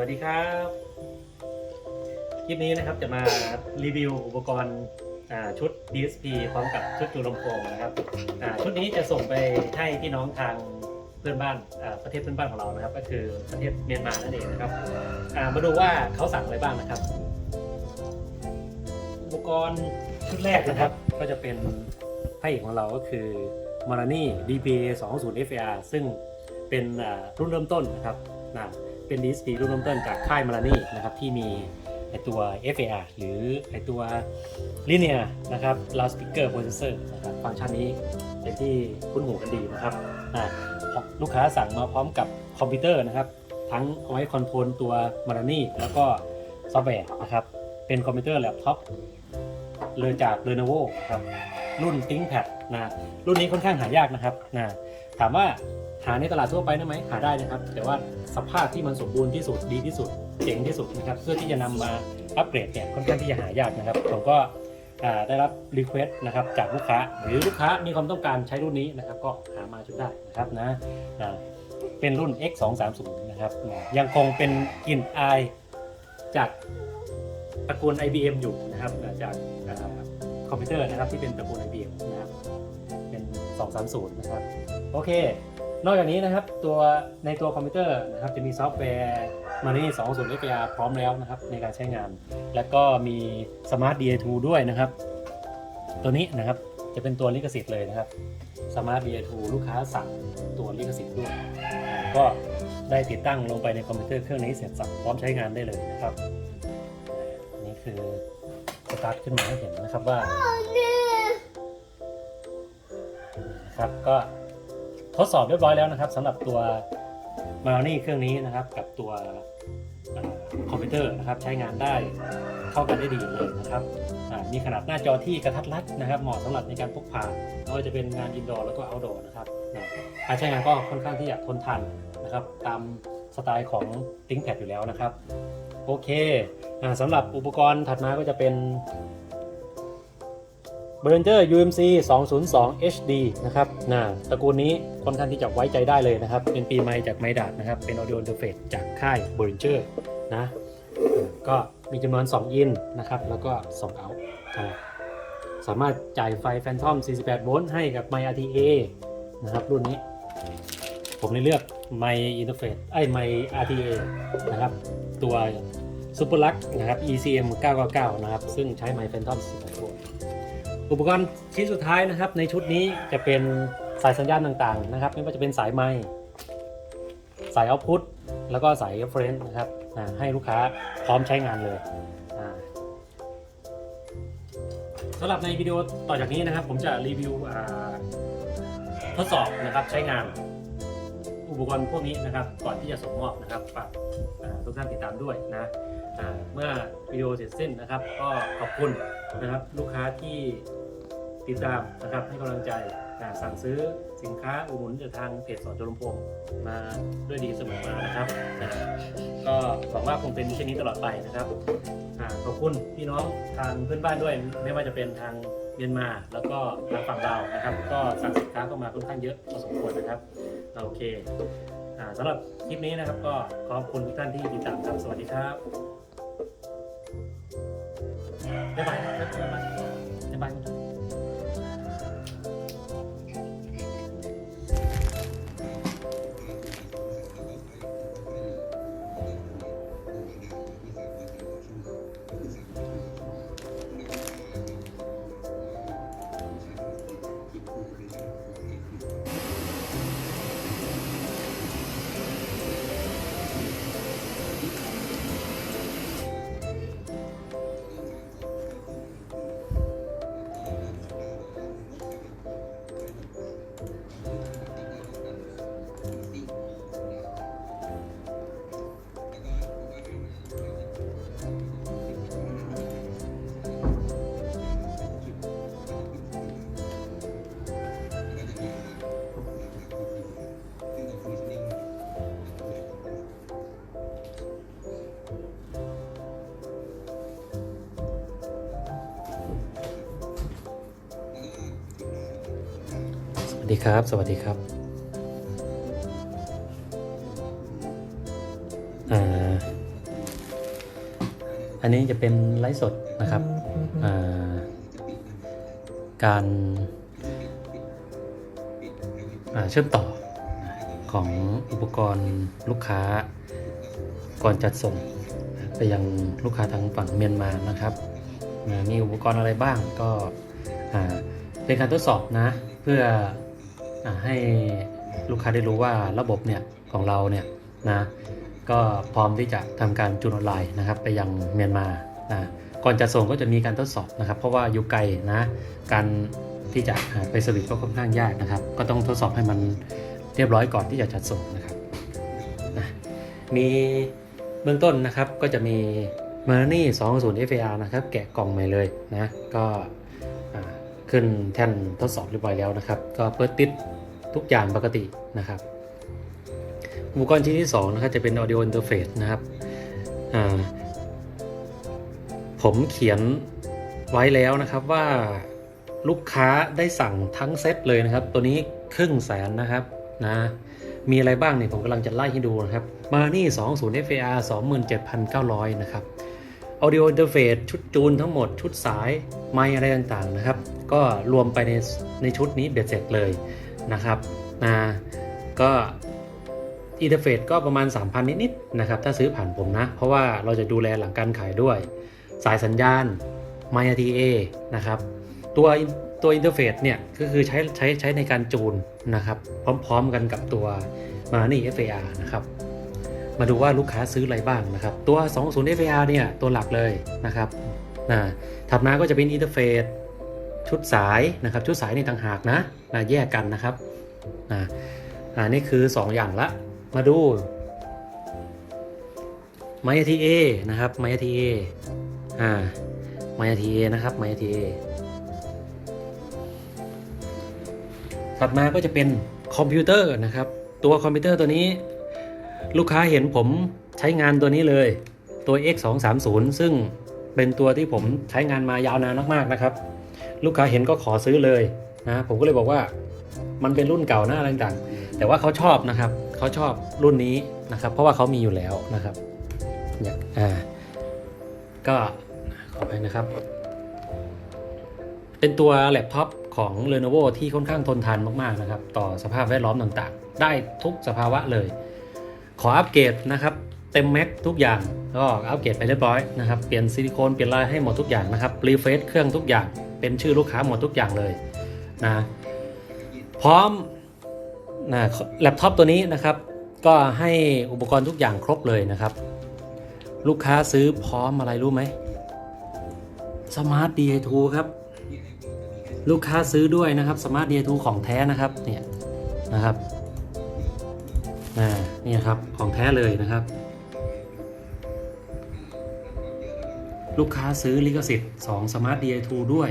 วัสดีครับ คลิปนี้นะครับจะมารีวิวอุปกรณ์ชุด DSP พร้อมกับชุดจูลำโพงนะครับชุดนี้จะส่งไปให้พี่น้องทางเพื่อนบ้านประเทศเพื่อนบ้านของเรานะครับ ก็คือประเทศเมียนมานั่นเองนะครับมาดูว่าเขาสั่งอะไรบ้างนะครับ อุปกรณ์ชุดแรกนะครับ ก็จะเป็นไพ่เอกของเราก็คือ m a r a n i DPA 20 FAR ซึ่งเป็นรุ่นเริ่มต้นนะครับนะ เป็น DSP รุ่นเริ่มต้นจากค่าย m a r a n i นะครับที่มีไอตัว FAR หรือไอตัว Linear นะครับ Loudspeaker Processor นะครับฟังก์ชันนี้เป็นที่คุ้นหูกันดีนะครับอ่าลูกค้าสั่งมาพร้อมกับคอมพิวเตอร์นะครับ ทั้งเอาไว้คอนโทรลตัว m a r a n i แล้วก็ซอฟต์แวร์นะครับ เป็นคอมพิวเตอร์แล็ปท็อปเลยจาก Lenovo ครับรุ่น ThinkPad นะรุ่นนี้ค่อนข้างหายากนะครับนะ ถามว่าหาในตลาดทั่วไปได้ไหมหาได้นะครับ แต่ว่าสภาพที่มันสมบูรณ์ที่สุดดีที่สุดเจ๋งที่สุดนะครับเพื่อที่จะนำมาอัปเกรดเนี่ยค่อนข้างที่จะหายากนะครับผมก็ได้รับรีเควสต์นะครับจากลูกค้า หรือลูกค้ามีความต้องการใช้รุ่นนี้นะครับ ก็หามาจนได้นะครับนะเป็นรุ่น X 2 3 0นะครับยังคงเป็นกลิ่นอายจากตระกูล IBM อยู่นะครับจากคอมพิวเตอร์นะครับที่เป็นตระกูล IBM นะครับ 230 นะครับ โอเค นอกจากนี้นะครับตัวในตัวคอมพิวเตอร์นะครับจะมีซอฟต์แวร์มานี่20 FPR พร้อมแล้วนะครับในการใช้งาน แล้วก็มี Smart DA2 ด้วยนะครับ ตัวนี้นะครับจะเป็นตัวลิขสิทธิ์เลยนะครับ Smart DA2 ลูกค้าสั่งตัวลิขสิทธิ์ด้วย ก็ได้ติดตั้งลงไปในคอมพิวเตอร์เครื่องนี้เสร็จสับพร้อมใช้งานได้เลยนะครับนนี่คือสตาร์ทขึ้นมาให้เห็นนะครับว่า ครับก็ทดสอบเรียบร้อยแล้วนะครับสำหรับตัวมานี่เครื่องนี้นะครับกับตัวคอมพิวเตอร์นะครับใช้งานได้เข้ากันได้ดีเลยนะครับมีขนาดหน้าจอที่กระทัดรัดนะครับเหมาะสำหรับในการพกพาไม่ว่าจะเป็นงานอินดอร์แล้วก็เอาท์ดอร์นะครับการใช้งานก็ค่อนข้างที่จะทนทานนะครับตามสไตล์ของ ThinkPad อยู่แล้วนะครับ โอเคอ่าสำหรับอุปกรณ์ถัดมาก็จะเป็น b e r e n g e r UMC 202 HD นะครับนะตระกูลนี้ค่อนข้างที่จะไว้ใจได้เลยนะครับ เป็นปีใหม่จากไมดาดนะครับ เป็น Audio Interface จากค่าย b e r e n g e r นะอ่าก็มีจำนวน 2 อินนะครับ แล้วก็ 2 เอาสามารถจ่ายไฟ Phantom 48 โวลต์ให้กับไมค์ RTA นะครับ รุ่นนี้ ผมเลยเลือกไมค์ Interface ไอ้ไมค์ RTA นะครับ ตัว Super Lux นะครับ ECM 999 นะครับ ซึ่งใช้ไมค์ Phantom 48 โวลต์ อุปกรณ์ชิ้นสุดท้ายนะครับ ในชุดนี้จะเป็นสายสัญญาณต่างๆนะครับ ไม่ว่าจะเป็นสายไมค์สายเอาพุตแล้วก็สายเฟรนนะครับให้ลูกค้าพร้อมใช้งานเลยสำหรับในวิดีโอต่อจากนี้นะครับ ผมจะรีวิวทดสอบนะครับใช้งานอุปกรณ์พวกนี้นะครับ ก่อนที่จะส่งมอบนะครับฝากทุกท่านติดตามด้วยนะเมื่อวิดีโอเสร็จสิ้นนะครับ ก็ขอบคุณ นะครับ ลูกค้าที่ติดตามนะครับให้กำลังใจอ่าสั่งซื้อสินค้าอุดหนุนจากทางเพจสอนจรุมพงมาด้วยดีเสมอมานะครับนะก็หวังว่าคงเป็นเช่นนี้ตลอดไปนะครับขอบคุณพี่น้องทางเพื่อนบ้านด้วย ไม่ว่าจะเป็นทางเมียนมา แล้วก็ทางฝั่งลาวนะครับ ก็สั่งสินค้าเข้ามาค่อนข้างเยอะพอสมควรนะครับโอเคสำหรับคลิปนี้นะครับก็ขอบคุณทุกท่านที่ติดตามครับสวัสดีครับ บ๊ายบาย ดีครับ สวัสดีครับ อ่า อันนี้จะเป็นไลฟ์สดนะครับ อ่า การอ่าเชื่อมต่อ ของอุปกรณ์ลูกค้าก่อนจัดส่ง ไปยังลูกค้าทางฝั่งเมียนมานะครับ มีอุปกรณ์อะไรบ้างก็เป็นการทดสอบนะ เพื่ออให้ลูกค้าได้รู้ว่าระบบเนี่ยของเราเนี่ยนะก็พร้อมที่จะทำการจูนออนไลน์นะครับไปยังเมียนมานะก่อนจะส่งก็จะมีการทดสอบนะครับ เพราะว่าอยู่ไกลนะการที่จะไปสวิตช์ก็ค่อนข้างยากนะครับ ก็ต้องทดสอบให้มัน เรียบร้อยก่อนที่จะจัดส่งนะครับนะมีเบื้องต้นนะครับก็จะมี m e r n i 20 FAR นะครับ แกะกล่องใหม่เลยนะ ก็ขึ้นแท่นทดสอบเรียบร้อยแล้วนะครับ ก็เปิดติดทุกอย่างปกตินะครับอุปกรณ์ชิ้นที่ 2 นะครับ จะเป็น audio interface นะครับผมเขียนไว้แล้วนะครับว่าลูกค้าได้สั่งทั้งเซตเลยนะครับ ตัวนี้ครึ่งแสนนะครับ นะมีอะไรบ้างเนี่ยผมกำลังจะไล่ให้ดูนะครับมานี่20 FAR 27,900 นะครับ Audio Interface ชุดจูนทั้งหมดชุดสายไมอะไรต่างๆนะครับ ก็รวมไปในในชุดนี้เบ็ดเสร็จเลยนะครับนะก็อินเทอร์เฟซก็ประมาณ 3,000 นิดๆนะครับ ถ้าซื้อผ่านผมนะ เพราะว่าเราจะดูแลหลังการขายด้วย สายสัญญาณ m y RTA นะครับ ตัวตัวอินเทอร์เฟซเนี่ยก็คือใช้ใช้ใช้ในการจูนนะครับ พร้อมๆกันกับตัวมานี่ FAR นะครับ มาดูว่าลูกค้าซื้ออะไรบ้างนะครับ ตัว 20 FAR เนี่ยตัวหลักเลยนะครับนะถัดมาก็จะเป็นอินเทอร์เฟซชุดสายนะครับ ชุดสายในต่างหากนะนะแยกกันนะครับนะอ่านี่คือ 2 อย่างละ มาดู m y TA นะครับ m y TA อ่า m y TA นะครับ m y TA ถัดมาก็จะเป็นคอมพิวเตอร์นะครับ ตัวคอมพิวเตอร์ตัวนี้ ลูกค้าเห็นผมใช้งานตัวนี้เลย ตัว X 2 3 0 ซึ่งเป็นตัวที่ผมใช้งานมายาวนานมากๆนะครับ ลูกค้าเห็นก็ขอซื้อเลยนะผมก็เลยบอกว่ามันเป็นรุ่นเก่านะอะไรต่างๆแต่ว่าเขาชอบนะครับเขาชอบรุ่นนี้นะครับ เพราะว่าเขามีอยู่แล้วนะครับอยากอ่าก็ขอไปนะครับ เป็นตัวแล็ปท็อปของ Lenovo ที่ค่อนข้างทนทานมากๆนะครับ ต่อสภาพแวดล้อมต่างๆ ได้ทุกสภาวะเลย ขออัปเกรดนะครับ เต็มแม็กทุกอย่างก็อัปเกรดไปเรียบร้อยนะครับเปลี่ยนซิลิโคนเปลี่ยนลายให้หมดทุกอย่างนะครับรีเฟซเครื่องทุกอย่าง เป็นชื่อลูกค้าหมดทุกอย่างเลยนะพร้อมนะแล็ปท็อปตัวนี้นะครับ ก็ให้อุปกรณ์ทุกอย่างครบเลยนะครับ ลูกค้าซื้อพร้อมอะไรรู้ไหมสมาร์ท DA2 ครับ ลูกค้าซื้อด้วยนะครับสมาร์ทเดียทูของแท้นะครับเนี่ยนะครับนี่ครับของแท้เลยนะครับ ลูกค้าซื้อลิขสิทธิ์2สมาร์ทเดียทูด้วย